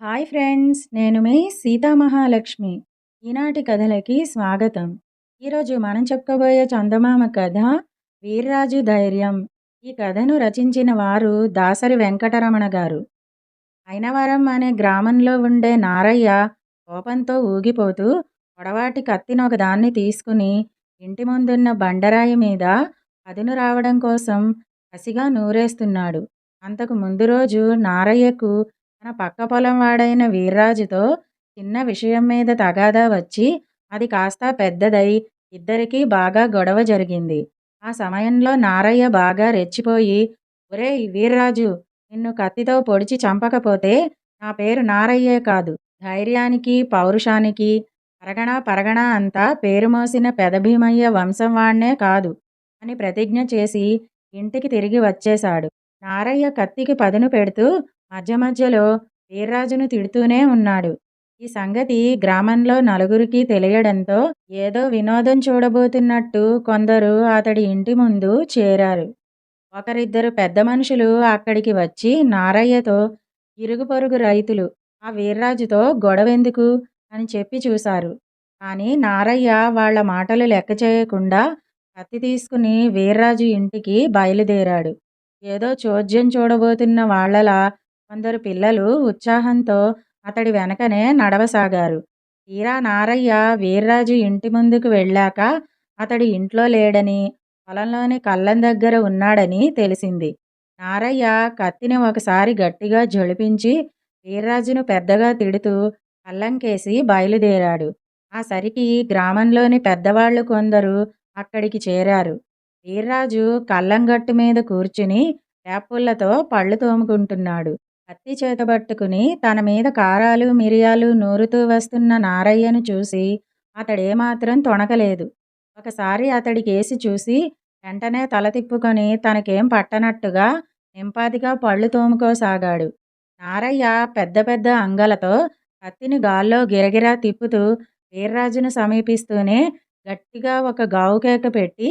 Hi friends నేను మీ సీతామహాలక్ష్మి ఈనాటి కథలకి స్వాగతం. ఈరోజు మనం చెప్పుకోబోయే చందమామ కథ వీర్రాజు ధైర్యం. ఈ కథను రచించిన వారు దాసరి వెంకటరమణ గారు. అయినవరం అనే గ్రామంలో ఉండే నారయ్య కోపంతో ఊగిపోతూ పొడవాటి కత్తిని ఒకదాన్ని తీసుకుని ఇంటి ముందున్న బండరాయి మీద పదును రావడం కోసం కసిగా నూరేస్తున్నాడు. అంతకు ముందు రోజు నారయ్యకు తన పక్క పొలం వాడైన వీర్రాజుతో చిన్న విషయం మీద తగాదా వచ్చి అది కాస్త పెద్దదై ఇద్దరికీ బాగా గొడవ జరిగింది. ఆ సమయంలో నారయ్య బాగా రెచ్చిపోయి ఒరే వీర్రాజు నిన్ను కత్తితో పొడిచి చంపకపోతే నా పేరు నారయ్యే కాదు. ధైర్యానికి పౌరుషానికి పరగణ పరగణ అంతా పేరు మోసిన పెదభీమయ్య వంశం వాణ్ణే కాదు అని ప్రతిజ్ఞ చేసి ఇంటికి తిరిగి వచ్చేశాడు. నారయ్య కత్తికి పదును పెడుతూ మధ్య మధ్యలో వీర్రాజును తిడుతూనే ఉన్నాడు. ఈ సంగతి గ్రామంలో నలుగురికి తెలియడంతో ఏదో వినోదం చూడబోతున్నట్టు కొందరు అతడి ఇంటి ముందు చేరారు. ఒకరిద్దరు పెద్ద మనుషులు అక్కడికి వచ్చి నారయ్యతో ఇరుగు పొరుగు రైతులు ఆ వీర్రాజుతో గొడవెందుకు? అని చెప్పి చూశారు. కానీ నారయ్య వాళ్ళ మాటలు లెక్క చేయకుండా కత్తి తీసుకుని వీర్రాజు ఇంటికి బయలుదేరాడు. ఏదో చోద్యం చూడబోతున్న వాళ్ళలా కొందరు పిల్లలు ఉత్సాహంతో అతడి వెనకనే నడవసాగారు. తీరా నారయ్య వీర్రాజు ఇంటి ముందుకు వెళ్ళాక అతడి ఇంట్లో లేడని పొలంలోని కళ్ళం దగ్గర ఉన్నాడని తెలిసింది. నారయ్య కత్తిని ఒకసారి గట్టిగా జొలిపించి వీర్రాజును పెద్దగా తిడుతూ కళ్ళంకేసి బయలుదేరాడు. ఆ సరికి గ్రామంలోని పెద్దవాళ్ళు కొందరు అక్కడికి చేరారు. వీర్రాజు కళ్ళంగట్టు మీద కూర్చుని వేపుళ్ళతో పళ్ళు తోముకుంటున్నాడు. కత్తి చేతబట్టుకుని తన మీద కారాలు మిరియాలు నూరుతూ వస్తున్న నారయ్యను చూసి అతడేమాత్రం తొణకలేదు. ఒకసారి అతడికేసి చూసి వెంటనే తల తిప్పుకొని తనకేం పట్టనట్టుగా నింపాదిగా పళ్ళు తోముకోసాగాడు. నారయ్య పెద్ద పెద్ద అంగలతో కత్తిని గాల్లో గిరగిరా తిప్పుతూ వీర్రాజును సమీపిస్తూనే గట్టిగా ఒక గావుకేక పెట్టి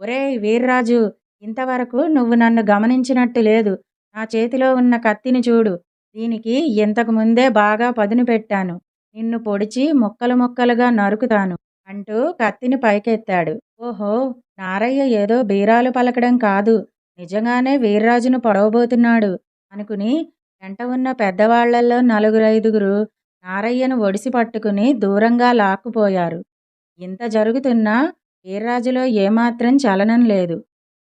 ఒరే వీర్రాజు ఇంతవరకు నువ్వు నన్ను గమనించినట్టు లేదు. నా చేతిలో ఉన్న కత్తిని చూడు. దీనికి ఇంతకు ముందే బాగా పదును పెట్టాను. నిన్ను పొడిచి ముక్కలు ముక్కలుగా నరుకుతాను అంటూ కత్తిని పైకెత్తాడు. ఓహో నారయ్య ఏదో బీరాలు పలకడం కాదు. నిజంగానే వీర్రాజును పొడవబోతున్నాడు. అనుకుని వెంట ఉన్న పెద్దవాళ్ళలో నలుగురైదుగురు నారయ్యను ఒడిసి పట్టుకుని దూరంగా లాక్కుపోయారు. ఇంత జరుగుతున్నా వీర్రాజులో ఏమాత్రం చలనం లేదు.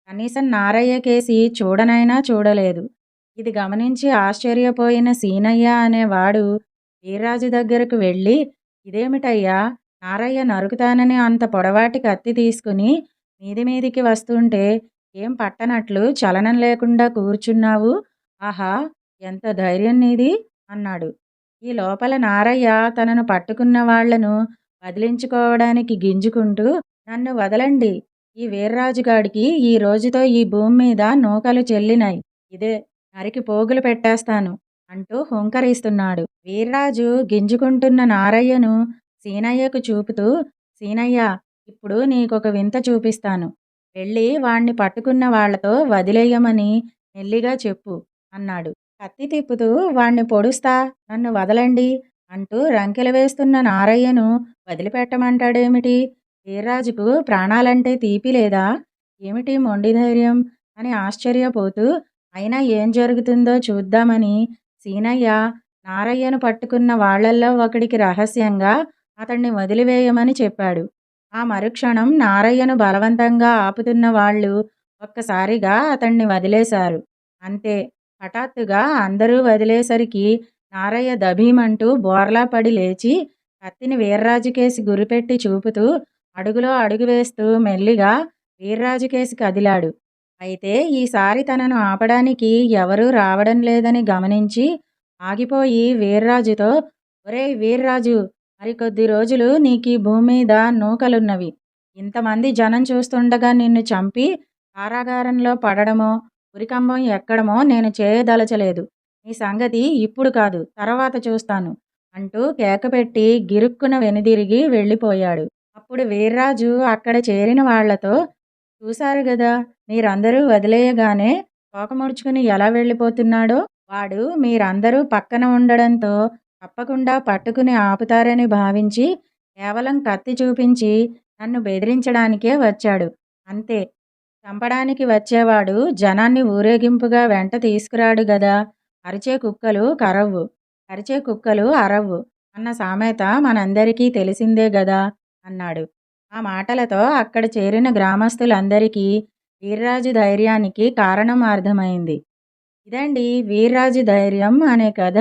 కనీసం నారయ్య కేసి చూడనైనా చూడలేదు. ఇది గమనించి ఆశ్చర్యపోయిన సీనయ్య అనేవాడు వీర్రాజు దగ్గరకు వెళ్ళి ఇదేమిటయ్యా? నారయ్య నరుకుతానని అంత పొడవాటి కత్తి తీసుకుని మీది మీదికి వస్తుంటే ఏం పట్టనట్లు చలనం లేకుండా కూర్చున్నావు? ఆహా ఎంత ధైర్యం నీది అన్నాడు. ఈ లోపల నారయ్య తనను పట్టుకున్న వాళ్ళను వదిలించుకోవడానికి గింజుకుంటూ నన్ను వదలండి. ఈ వీర్రాజుగాడికి ఈ రోజుతో ఈ భూమి మీద నూకలు చెల్లినాయి. ఇదే నరికి పోగులు పెట్టేస్తాను అంటూ హుంకరిస్తున్నాడు. వీర్రాజు గింజుకుంటున్న నారయ్యను సీనయ్యకు చూపుతూ సీనయ్య ఇప్పుడు నీకొక వింత చూపిస్తాను. వెళ్ళి వాణ్ణి పట్టుకున్న వాళ్ళతో వదిలేయమని మెల్లిగా చెప్పు అన్నాడు. కత్తి తిప్పుతూ వాణ్ణి పొడుస్తా నన్ను వదలండి అంటూ రంకెలు వేస్తున్న నారయ్యను వదిలిపెట్టమంటాడేమిటి? వీర్రాజుకు ప్రాణాలంటే తీపి లేదా? ఏమిటి మొండి ధైర్యం అని ఆశ్చర్యపోతూ అయినా ఏం జరుగుతుందో చూద్దామని సీనయ్య నారయ్యను పట్టుకున్న వాళ్ళల్లో ఒకడికి రహస్యంగా అతన్ని వదిలివేయమని చెప్పాడు. ఆ మరుక్షణం నారయ్యను బలవంతంగా ఆపుతున్న వాళ్ళు ఒక్కసారిగా అతన్ని వదిలేశారు. అంతే హఠాత్తుగా అందరూ వదిలేసరికి నారయ్య దభీమంటూ బోర్లా పడి లేచి కత్తిని వీర్రాజుకేసి గురిపెట్టి చూపుతూ అడుగులో అడుగు వేస్తూ మెల్లిగా వీర్రాజుకేసి కదిలాడు అయితే ఈసారి తనను ఆపడానికి ఎవరూ రావడం లేదని గమనించి ఆగిపోయి వీర్రాజుతో ఒరే వీర్రాజు మరికొద్ది రోజులు నీకు ఈ భూమి మీద నూకలున్నవి. ఇంతమంది జనం చూస్తుండగా నిన్ను చంపి కారాగారంలో పడడమో ఉరికంబం ఎక్కడమో నేను చేయదలచలేదు. నీ సంగతి ఇప్పుడు కాదు తర్వాత చూస్తాను అంటూ కేకపెట్టి గిరుక్కున వెనుదిరిగి వెళ్ళిపోయాడు. అప్పుడు వీర్రాజు అక్కడ చేరిన వాళ్ళతో చూశారు గదా మీరందరూ వదిలేయగానే తోక ముడుచుకుని ఎలా వెళ్ళిపోతున్నాడో వాడు మీరందరూ పక్కన ఉండడంతో తప్పకుండా పట్టుకుని ఆపుతారని భావించి కేవలం కత్తి చూపించి నన్ను బెదిరించడానికే వచ్చాడు. అంతే చంపడానికి వచ్చేవాడు జనాన్ని ఊరేగింపుగా వెంట తీసుకురాడు గదా అరిచే కుక్కలు కరవ్వు అరిచే కుక్కలు అరవ్వు అన్న సామెత మనందరికీ తెలిసిందే గదా అన్నాడు. ఆ మాటలతో అక్కడ చేరిన గ్రామస్తులందరికీ వీర్రాజు ధైర్యానికి కారణం అర్థమైంది. ఇదండి వీర్రాజు ధైర్యం అనే కథ.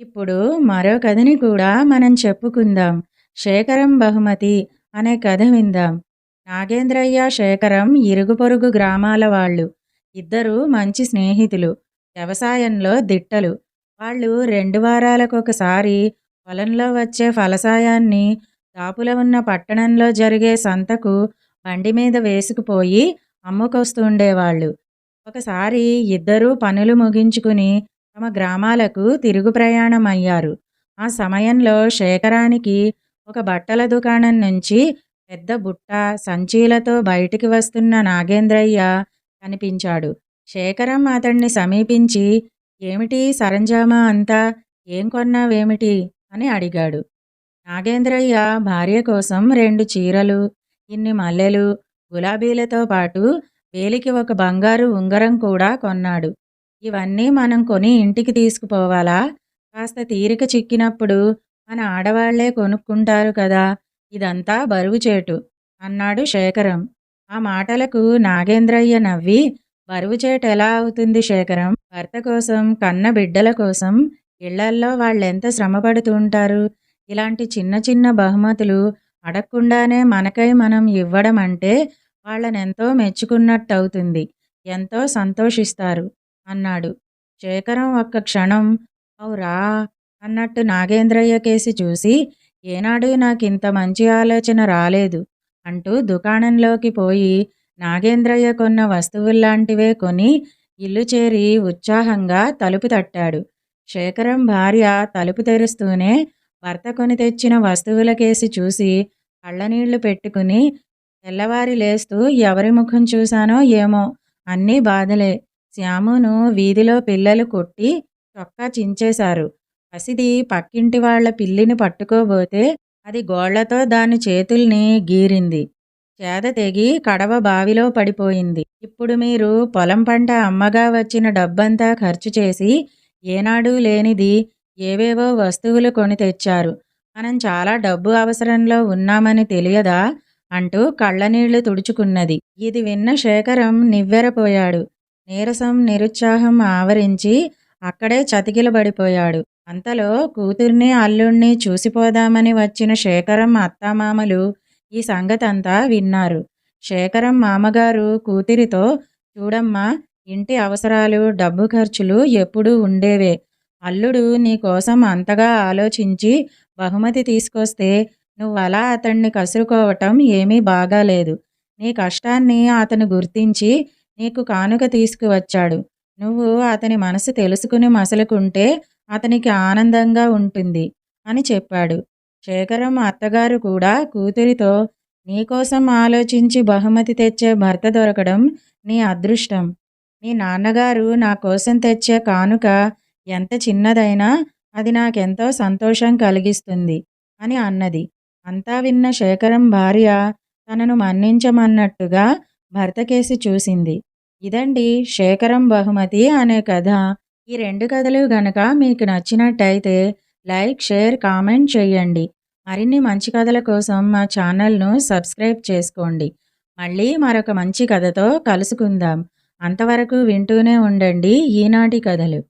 ఇప్పుడు మరో కథని కూడా మనం చెప్పుకుందాం. శేఖరం బహుమతి అనే కథ విందాం. నాగేంద్రయ్య శేఖరం ఇరుగు పొరుగు గ్రామాల వాళ్ళు. ఇద్దరు మంచి స్నేహితులు. వ్యవసాయంలో దిట్టలు. వాళ్ళు రెండు వారాలకొకసారి పొలంలో వచ్చే ఫలసాయాన్ని దాపుల ఉన్న పట్టణంలో జరిగే సంతకు బండి మీద వేసుకుపోయి అమ్ముకొస్తుండేవాళ్ళు. ఒకసారి ఇద్దరూ పనులు ముగించుకుని తమ గ్రామాలకు తిరుగు ప్రయాణం అయ్యారు ఆ సమయంలో శేఖరానికి ఒక బట్టల దుకాణం నుంచి పెద్ద బుట్ట సంచీలతో బయటికి వస్తున్న నాగేంద్రయ్య కనిపించాడు. శేఖరం అతన్ని సమీపించి ఏమిటి సరంజామా అంతా? ఏం కొన్నావేమిటి? అని అడిగాడు. నాగేంద్రయ్య భార్య కోసం రెండు చీరలు ఇన్ని మల్లెలు గులాబీలతో పాటు వేలికి ఒక బంగారు ఉంగరం కూడా కొన్నాడు. ఇవన్నీ మనం కొని ఇంటికి తీసుకుపోవాలా? కాస్త తీరిక చిక్కినప్పుడు మన ఆడవాళ్ళే కొనుక్కుంటారు కదా? ఇదంతా బరువు చేటు అన్నాడు శేఖరం. ఆ మాటలకు నాగేంద్రయ్య నవ్వి బరువు చేటు ఎలా అవుతుంది శేఖరం? భర్త కోసం కన్న బిడ్డల కోసం ఇళ్ళల్లో వాళ్ళెంత శ్రమపడుతుంటారు ఇలాంటి చిన్న చిన్న బహుమతులు అడగకుండానే మనకై మనం ఇవ్వడం అంటే వాళ్ళనెంతో మెచ్చుకున్నట్టు అవుతుంది ఎంతో సంతోషిస్తారు. అన్నాడు. శేఖరం ఒక్క క్షణం అవురా అన్నట్టు నాగేంద్రయ్య కేసి చూసి ఏనాడు నాకింత మంచి ఆలోచన రాలేదు అంటూ దుకాణంలోకి పోయి నాగేంద్రయ్య కొన్న వస్తువుల్లాంటివే కొని ఇల్లు చేరి ఉత్సాహంగా తలుపు తట్టాడు. శేఖరం భార్య తలుపు తెరుస్తూనే భర్త కొని తెచ్చిన వస్తువులకేసి చూసి కళ్ళనీళ్ళు పెట్టుకుని తెల్లవారి లేస్తూ ఎవరి ముఖం చూశానో ఏమో అన్నీ బాధలే. శ్యామును వీధిలో పిల్లలు కొట్టి చొక్కా చించేశారు. పసిది పక్కింటి వాళ్ళ పిల్లిని పట్టుకోబోతే అది గోళ్ళతో దాని చేతుల్ని గీరింది. చేద తెగి కడవ బావిలో పడిపోయింది. ఇప్పుడు మీరు పొలం పంట అమ్మగా వచ్చిన డబ్బంతా ఖర్చు చేసి ఏనాడు లేనిది ఏవేవో వస్తువులు కొని తెచ్చారు. మనం చాలా డబ్బు అవసరంలో ఉన్నామని తెలియదా? అంటూ కళ్ళనీళ్ళు తుడుచుకున్నది. ఇది విన్న శేఖరం నివ్వెరపోయాడు. నీరసం నిరుత్సాహం ఆవరించి అక్కడే చతికిలబడిపోయాడు. అంతలో కూతుర్ని అల్లుణ్ణి చూసిపోదామని వచ్చిన శేఖరం అత్తామామలు ఈ సంగతంతా విన్నారు. శేఖరం మామగారు కూతురితో చూడమ్మా ఇంటి అవసరాలు డబ్బు ఖర్చులు ఎప్పుడూ ఉండేవే. అల్లుడు నీకోసం అంతగా ఆలోచించి బహుమతి తీసుకొస్తే నువ్వలా అతన్ని కసురుకోవటం ఏమీ బాగాలేదు. నీ కష్టాన్ని అతను గుర్తించి నీకు కానుక తీసుకువచ్చాడు. నువ్వు అతని మనసు తెలుసుకుని మసలుకుంటే అతనికి ఆనందంగా ఉంటుంది అని చెప్పాడు. శేఖరం అత్తగారు కూడా కూతురితో నీకోసం ఆలోచించి బహుమతి తెచ్చే భర్త దొరకడం నీ అదృష్టం. నీ నాన్నగారు నా కోసం తెచ్చే కానుక ఎంత చిన్నదైనా అది నాకెంతో సంతోషం కలిగిస్తుంది అని అన్నది. అంతా విన్న శేఖరం భార్య తనను మన్నించమన్నట్టుగా భర్తకేసి చూసింది. ఇదండి శేఖరం బహుమతి అనే కథ. ఈ రెండు కథలు గనక మీకు నచ్చినట్టయితే లైక్ షేర్ కామెంట్ చేయండి. మరిన్ని మంచి కథల కోసం మా ఛానల్ను సబ్స్క్రైబ్ చేసుకోండి. మళ్ళీ మరొక మంచి కథతో కలుసుకుందాం. అంతవరకు వింటూనే ఉండండి ఈనాటి కథలు.